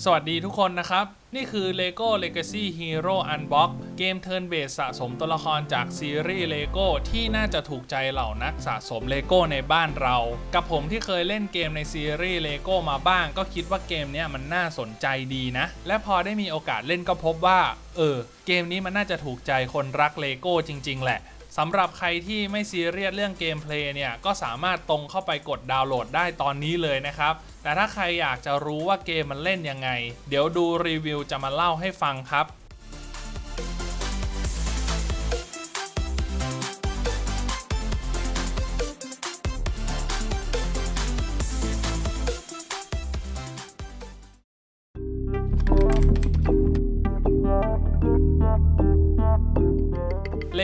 สวัสดีทุกคนนะครับ นี่คือ LEGO Legacy Hero Unbox เกม Turn Based สะสมตัวละครจากซีรีส์ LEGO ที่น่าจะถูกใจเหล่านักสะสม LEGO ในบ้านเรา กับผมที่เคยเล่นเกมในซีรีส์ LEGO มาบ้าง ก็คิดว่าเกมนี้มันน่าสนใจดีนะ และพอได้มีโอกาสเล่นก็พบว่า เออ เกมนี้มันน่าจะถูกใจคนรัก LEGO จริง ๆ แหละ สำหรับใครที่ไม่ซีเรียสเรื่องเกมเพลย์เนี่ยก็สามารถตรงเข้าไปกดดาวน์โหลดได้ตอนนี้เลยนะครับ แต่ถ้าใครอยากจะรู้ว่าเกมมันเล่นยังไง เดี๋ยวดูรีวิวจะมาเล่าให้ฟังครับ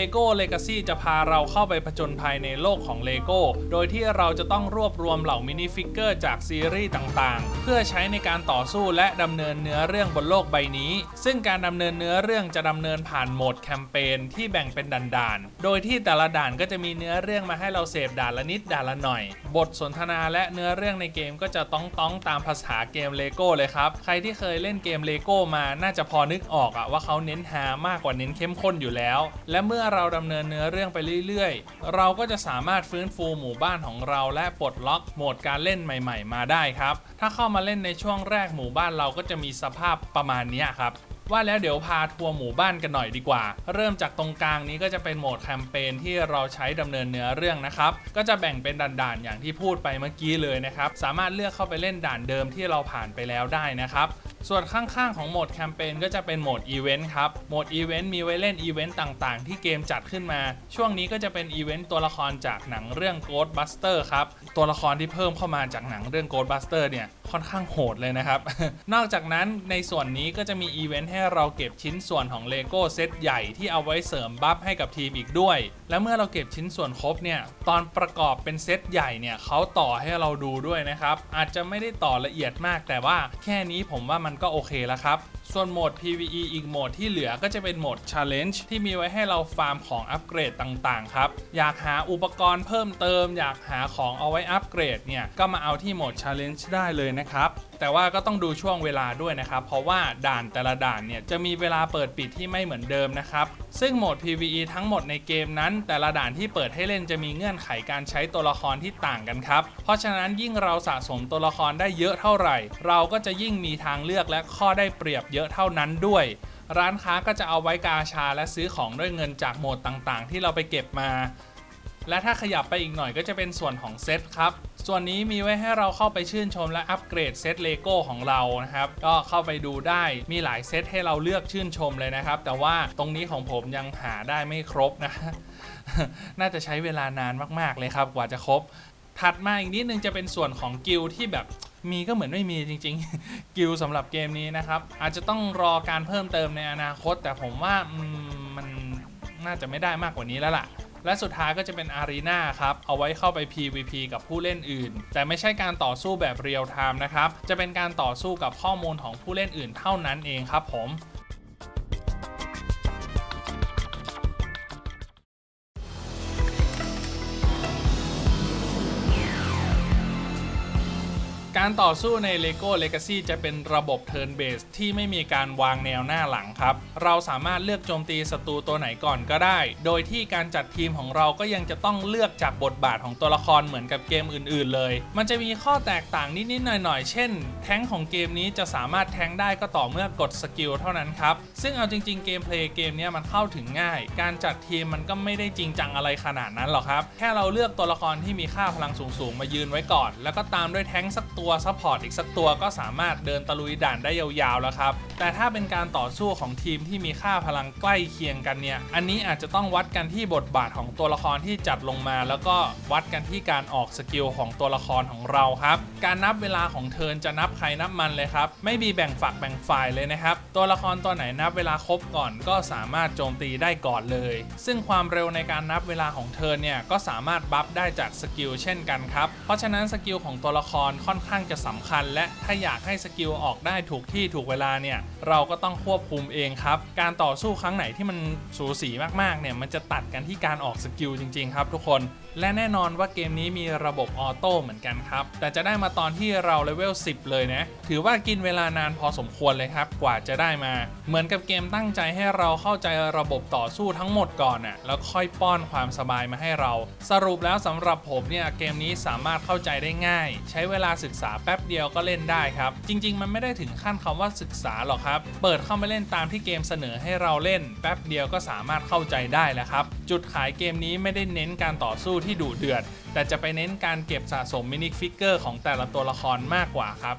LEGO Legacy จะพาเราเข้าไปผจญภัยในโลกของ LEGO โดยที่เราจะต้องรวบรวมเหล่ามินิฟิกเกอร์จากซีรีส์ต่างๆ เพื่อใช้ในการต่อสู้และดำเนินเนื้อเรื่องบนโลกใบนี้ ซึ่งการดำเนินเนื้อเรื่องจะดำเนินผ่านโหมดแคมเปญที่แบ่งเป็นด่านๆ โดยที่แต่ละด่านก็จะมีเนื้อเรื่องมาให้เราเสพด่านละนิดด่านละหน่อย บทสนทนาและเนื้อเรื่องในเกมก็จะต้องต้องตามภาษาเกม LEGO เลยครับ ใครที่เคยเล่นเกม LEGO มาน่าจะพอนึกออกอะว่าเขาเน้นหามากกว่าเน้นเข้มข้นอยู่แล้ว และเมื่อเราดำเนินเนื้อเรื่องไปเรื่อยๆ เราก็จะสามารถฟื้นฟูหมู่บ้านของเราและปลดล็อกโหมดการเล่นใหม่ ๆ มาได้ครับ ถ้าเข้ามาเล่นในช่วงแรกหมู่บ้านเราก็จะมีสภาพประมาณนี้ครับว่าแล้วเดี๋ยวพาทัวร์หมู่บ้านกันหน่อยดีกว่า เริ่มจากตรงกลางนี้ก็จะเป็นโหมดแคมเปญที่เราใช้ดำเนินเนื้อเรื่องนะครับ ก็จะแบ่งเป็นด่านๆอย่างที่พูดไปเมื่อกี้เลยนะครับ สามารถเลือกเข้าไปเล่นด่านเดิมที่เราผ่านไปแล้วได้นะครับ ส่วนข้างๆของโหมดแคมเปญก็จะเป็นโหมดอีเวนต์ครับ โหมดอีเวนต์มีไว้เล่นอีเวนต์ต่างๆ ที่เกมจัดขึ้นมา ช่วงนี้ก็จะเป็นอีเวนต์ตัวละครจากหนังเรื่อง Ghostbuster ครับ ตัวละครที่เพิ่มเข้ามาจากหนังเรื่อง Ghostbuster เนี่ย ค่อนข้างโหดเลยนะครับ นอกจากนั้นในส่วนนี้ก็จะมีอีเวนต์ให้เราเก็บชิ้นส่วนของ LEGO เซตใหญ่ที่เอาไว้เสริมบัฟให้กับทีมอีกด้วย และเมื่อเราเก็บชิ้นส่วนครบเนี่ยตอนประกอบเป็นเซตใหญ่เนี่ยเขาต่อให้เราดูด้วยนะครับ อาจจะไม่ได้ต่อละเอียดมาก แต่ว่าแค่นี้ผมว่ามันก็โอเคแล้วครับส่วนโหมด PVE อีกโหมดที่เหลือก็จะเป็นโหมด Challenge ที่มีไว้ให้เราฟาร์มของอัปเกรดต่างๆครับ อยากหาอุปกรณ์เพิ่มเติม อยากหาของเอาไว้อัปเกรดเนี่ย ก็มาเอาที่โหมด Challenge ได้เลยนะครับ แต่ว่าก็ต้องดูช่วงเวลาด้วยนะครับ เพราะว่าด่านแต่ละด่านเนี่ยจะมีเวลาเปิดปิดที่ไม่เหมือนเดิมนะครับ ซึ่งโหมด PVE ทั้งหมดในเกมนั้น แต่ละด่านที่เปิดให้เล่นจะมีเงื่อนไขการใช้ตัวละครที่ต่างกันครับ เพราะฉะนั้นยิ่งเราสะสมตัวละครได้เยอะเท่าไหร่ เราก็จะยิ่งมีทางเลือกและข้อได้เปรียบเยอะเท่านั้นด้วยร้านค้าก็จะเอาไว้กาชาและซื้อของด้วยเงินจากโหมดต่างๆ ที่เราไปเก็บมา และถ้าขยับไปอีกหน่อยก็จะเป็นส่วนของเซตครับ ส่วนนี้มีไว้ให้เราเข้าไปชื่นชมและอัปเกรดเซตเลโก้ของเรานะครับ ก็เข้าไปดูได้มีหลายเซตให้เราเลือกชื่นชมเลยนะครับ แต่ว่าตรงนี้ของผมยังหาได้ไม่ครบนะ น่าจะใช้เวลานานมากๆเลยครับ กว่าจะครบ ถัดมาอีกนิดนึงจะเป็นส่วนของกิลด์ที่แบบมีก็เหมือนไม่มีจริง ๆ กิลด์สำหรับเกมนี้นะครับ อาจจะต้องรอการเพิ่มเติมในอนาคต แต่ผมว่ามันน่าจะไม่ได้มากกว่านี้แล้วล่ะ และสุดท้ายก็จะเป็นอารีนาครับ เอาไว้เข้าไป PVP กับผู้เล่นอื่น แต่ไม่ใช่การต่อสู้แบบเรียลไทม์นะครับ จะเป็นการต่อสู้กับข้อมูลของผู้เล่นอื่นเท่านั้นเองครับผม การต่อสู้ใน LEGO Legacy จะเป็นระบบ Turn Base ที่ไม่มีการวางแนวหน้าหลังครับ เราสามารถเลือกโจมตีศัตรูตัวไหนก่อนก็ได้ โดยที่การจัดทีมของเราก็ยังจะต้องเลือกจากบทบาทของตัวละครเหมือนกับเกมอื่น ๆ เลย มันจะมีข้อแตกต่างนิด ๆ หน่อย ๆ เช่น แท้งของเกมนี้จะสามารถแท้งได้ก็ต่อเมื่อกดสกิลเท่านั้นครับ ซึ่งเอาจริง ๆ เกมเพลย์เกมนี้มันเข้าถึงง่าย การจัดทีมมันก็ไม่ได้จริงจังอะไรขนาดนั้นหรอกครับ แค่เราเลือกตัวละครที่มีค่าพลังสูง ๆ มายืนไว้ก่อน แล้วก็ตามด้วยแท้งสักตัวซัพพอร์ตอีกสักตัวก็สามารถเดินตะลุยด่านได้ยาวๆแล้วครับ แต่ถ้าเป็นการต่อสู้ของทีมที่มีค่าพลังใกล้เคียงกันเนี่ย อันนี้อาจจะต้องวัดกันที่บทบาทของตัวละครที่จัดลงมา แล้วก็วัดกันที่การออกสกิลของตัวละครของเราครับ การนับเวลาของเทิร์นจะนับใครนับมันเลยครับ ไม่มีแบ่งฝักแบ่งฝ่ายเลยนะครับ ตัวละครตัวไหนนับเวลาครบก่อนก็สามารถโจมตีได้ก่อนเลย ซึ่งความเร็วในการนับเวลาของเทิร์นเนี่ยก็สามารถบัฟได้จากสกิลเช่นกันครับ เพราะฉะนั้นสกิลของตัวละครค่อนข้างจะสำคัญ และถ้าอยากให้สกิลออกได้ถูกที่ถูกเวลาเนี่ยเราก็ต้องควบคุมเองครับ การต่อสู้ครั้งไหนที่มันสูสีมากๆเนี่ยมันจะตัดกันที่การออกสกิลจริงๆครับทุกคนและแน่นอนว่าเกมนี้มีระบบออโต้เหมือนกันครับ แต่จะได้มาตอนที่เราเลเวล 10 เลยนะ ถือว่ากินเวลานานพอสมควรเลยครับ กว่าจะได้มา เหมือนกับเกมตั้งใจให้เราเข้าใจระบบต่อสู้ทั้งหมดก่อนน่ะ แล้วค่อยป้อนความสบายมาให้เรา สรุปแล้วสำหรับผมเนี่ย เกมนี้สามารถเข้าใจได้ง่าย ใช้เวลาศึกษาแป๊บเดียวก็เล่นได้ครับ จริง ๆ มันไม่ได้ถึงขั้นคำว่าศึกษาหรอกครับ เปิดเข้ามาเล่นตามที่เกมเสนอให้เราเล่น แป๊บเดียวก็สามารถเข้าใจได้แล้วครับ จุดขายเกมนี้ไม่ได้เน้นการต่อสู้ที่ดุเดือด แต่จะไปเน้นการเก็บสะสมมินิฟิกเกอร์ของแต่ละตัวละครมากกว่าครับ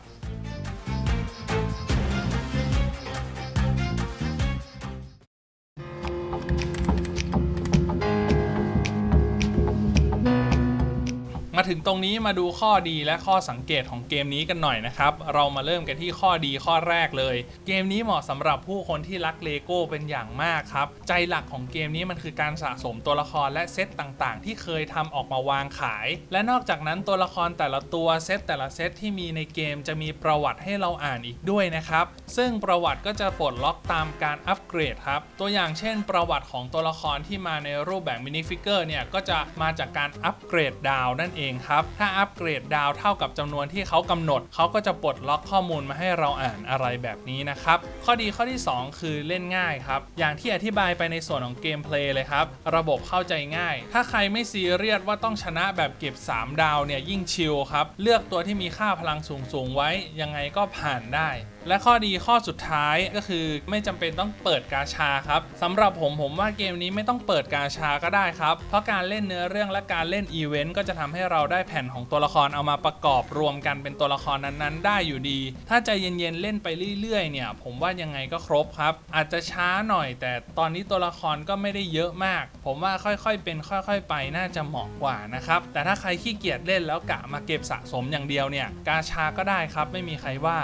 มาถึงตรงนี้มาดูข้อดีและข้อสังเกตของเกมนี้กันหน่อยนะครับ เรามาเริ่มกันที่ข้อดีข้อแรกเลย เกมนี้เหมาะสำหรับผู้คนที่รักเลโก้เป็นอย่างมากครับ ใจหลักของเกมนี้มันคือการสะสมตัวละครและเซตต่างๆ ที่เคยทำออกมาวางขาย และนอกจากนั้นตัวละครแต่ละตัวเซตแต่ละเซตที่มีในเกมจะมีประวัติให้เราอ่านอีกด้วยนะครับ ซึ่งประวัติก็จะปลดล็อกตามการอัปเกรดครับ ตัวอย่างเช่น ประวัติของตัวละครที่มาในรูปแบบมินิฟิกเกอร์เนี่ยก็จะมาจากการอัปเกรดดาวนั่นเองครับ ถ้าอัปเกรดดาวเท่ากับจำนวนที่เขากำหนด เขาก็จะปลดล็อกข้อมูลมาให้เราอ่านอะไรแบบนี้นะครับ ข้อดีข้อที่ 2 คือเล่นง่ายครับ อย่างที่อธิบายไปในส่วนของเกมเพลย์เลยครับ ระบบเข้าใจง่าย ถ้าใครไม่ซีเรียสว่าต้องชนะแบบเก็บ 3 ดาวเนี่ยยิ่งชิลครับ เลือกตัวที่มีค่าพลังสูงๆไว้ยังไงก็ผ่านได้ และข้อดีข้อสุดท้ายก็คือไม่จำเป็นต้องเปิดกาชาครับสำหรับผมผมว่าเกมนี้ไม่ต้องเปิดกาชาก็ได้ครับ เพราะการเล่นเนื้อเรื่องและการเล่นอีเวนต์ก็จะทำให้เราได้แผ่นของตัวละครเอามาประกอบรวมกันเป็นตัวละครนั้นๆ ได้อยู่ดี ถ้าใจเย็นๆเล่นไปเรื่อยๆ เนี่ย ผมว่ายังไงก็ครบครับ อาจจะช้าหน่อย แต่ตอนนี้ตัวละครก็ไม่ได้เยอะมาก ผมว่าค่อยๆเป็นค่อยๆ ไปน่าจะเหมาะกว่านะครับแต่ถ้าใครขี้เกียจเล่นแล้วกะมาเก็บสะสมอย่างเดียวเนี่ยกาชาก็ได้ครับไม่มีใครว่า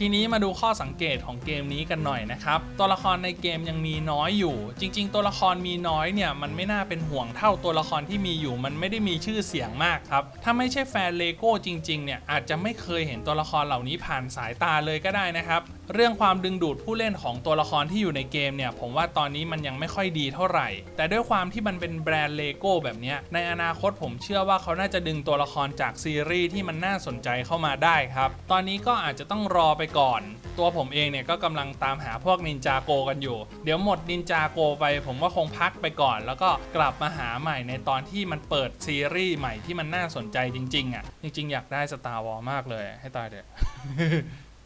ทีนี้มาดูข้อสังเกตของเกมนี้กันหน่อยนะครับ ตัวละครในเกมยังมีน้อยอยู่ จริง ๆ ตัวละครมีน้อยเนี่ยมันไม่น่าเป็นห่วงเท่าตัวละครที่มีอยู่ มันไม่ได้มีชื่อเสียงมากครับ ถ้าไม่ใช่แฟนเลโก้จริง ๆ เนี่ยอาจจะไม่เคยเห็นตัวละครเหล่านี้ผ่านสายตาเลยก็ได้นะครับ เรื่องความดึงดูดผู้เล่นของตัวละครที่อยู่ในเกมเนี่ยผมว่าตอนนี้มันยังไม่ค่อยดีเท่าไหร่ แต่ด้วยความที่มันเป็นแบรนด์เลโก้แบบนี้ในอนาคตผมเชื่อว่าเขาน่าจะดึงตัวละครจากซีรีส์ที่มันน่าสนใจเข้ามาได้ครับ ตอนนี้ก็อาจจะต้องรอไปก่อน ตัวผมเองเนี่ยก็กำลังตามหาพวกนินจาโกกันอยู่ เดี๋ยวหมดนินจาโกไป ผมก็คงพักไปก่อน แล้วก็กลับมาหาใหม่ในตอนที่มันเปิดซีรีส์ใหม่ที่มันน่าสนใจจริงๆอะ จริง ๆ อยากได้สตาร์วอลมากเลยให้ตายเด็ด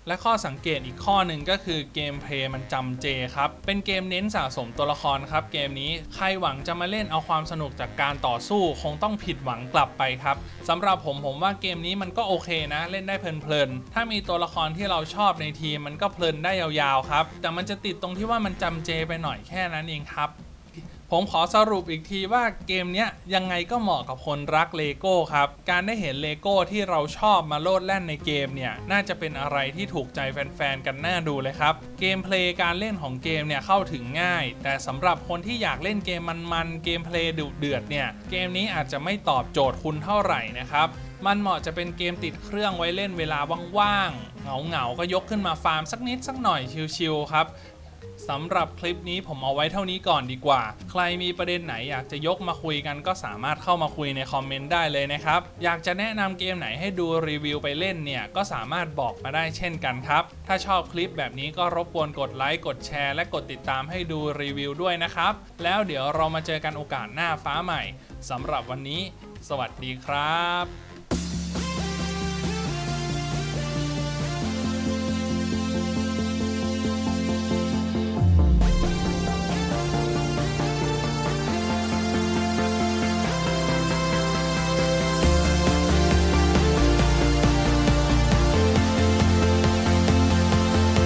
และข้อสังเกตอีกข้อหนึ่งก็คือเกมเพลย์มันจำเจครับ เป็นเกมเน้นสะสมตัวละครครับ เกมนี้ใครหวังจะมาเล่นเอาความสนุกจากการต่อสู้ คงต้องผิดหวังกลับไปครับ สำหรับผมผมว่าเกมนี้มันก็โอเคนะ เล่นได้เพลินๆ ถ้ามีตัวละครที่เราชอบในทีมมันก็เพลินได้ยาวๆครับ แต่มันจะติดตรงที่ว่ามันจำเจไปหน่อยแค่นั้นเองครับ ผมขอสรุปอีกทีว่าเกมนี้ยังไงก็เหมาะกับคนรักเลโก้ครับ การได้เห็นเลโก้ที่เราชอบมาโลดแล่นในเกมเนี่ย น่าจะเป็นอะไรที่ถูกใจแฟนๆ กันน่าดูเลยครับ เกมเพลย์การเล่นของเกมเนี่ยเข้าถึงง่าย แต่สำหรับคนที่อยากเล่นเกมมันๆ เกมเพลย์ดุเดือดเนี่ย เกมนี้อาจจะไม่ตอบโจทย์คุณเท่าไหร่นะครับมันเหมาะจะเป็นเกมติดเครื่องไว้เล่นเวลาว่างๆ เหงาๆ ก็ยกขึ้นมาฟาร์มสักนิดสักหน่อยชิลๆ ครับ สำหรับคลิปนี้ผมเอาไว้เท่านี้ก่อนดีกว่า ใครมีประเด็นไหนอยากจะยกมาคุยกันก็สามารถเข้ามาคุยในคอมเมนต์ได้เลยนะครับ อยากจะแนะนำเกมไหนให้ดูรีวิวไปเล่นเนี่ยก็สามารถบอกมาได้เช่นกันครับ ถ้าชอบคลิปแบบนี้ก็รบกวนกดไลค์กดแชร์ และกดติดตามให้ดูรีวิวด้วยนะครับ แล้วเดี๋ยวเรามาเจอกันโอกาสหน้าฟ้าใหม่สำหรับวันนี้ สวัสดีครับ